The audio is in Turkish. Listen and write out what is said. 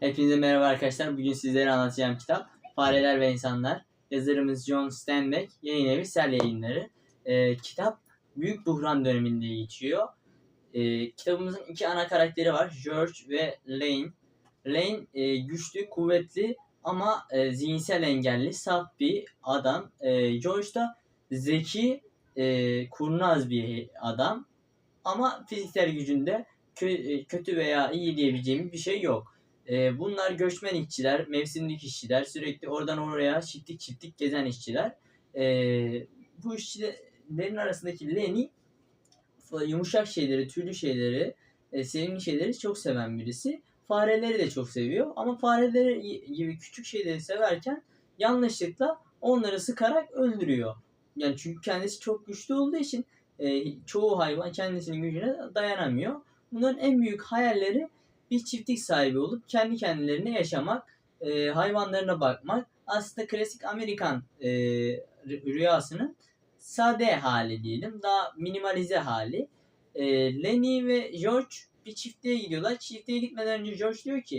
Hepinize merhaba arkadaşlar. Bugün sizlere anlatacağım kitap Fareler ve İnsanlar. Yazarımız John Steinbeck, yayın evi Sel Yayınları. Ee, kitap Büyük Buhran döneminde geçiyor. Ee, kitabımızın iki ana karakteri var. George ve Lane. Lane e, güçlü, kuvvetli ama e, zihinsel engelli, saf bir adam. E, George da zeki, e, kurnaz bir adam. Ama fiziksel gücünde kö- e, kötü veya iyi diyebileceğimiz bir şey yok. E, bunlar göçmen işçiler, mevsimlik işçiler, sürekli oradan oraya çiftlik çiftlik gezen işçiler. E, bu işçilerin arasındaki Lenny yumuşak şeyleri, tüylü şeyleri, e, sevimli şeyleri çok seven birisi. Fareleri de çok seviyor ama fareleri gibi küçük şeyleri severken yanlışlıkla onları sıkarak öldürüyor. Yani çünkü kendisi çok güçlü olduğu için e, çoğu hayvan kendisinin gücüne dayanamıyor. Bunların en büyük hayalleri bir çiftlik sahibi olup kendi kendilerine yaşamak, e, hayvanlarına bakmak. Aslında klasik Amerikan e, rüyasının sade hali diyelim. Daha minimalize hali. E, Lenny ve George bir çiftliğe gidiyorlar. Çiftliğe gitmeden önce George diyor ki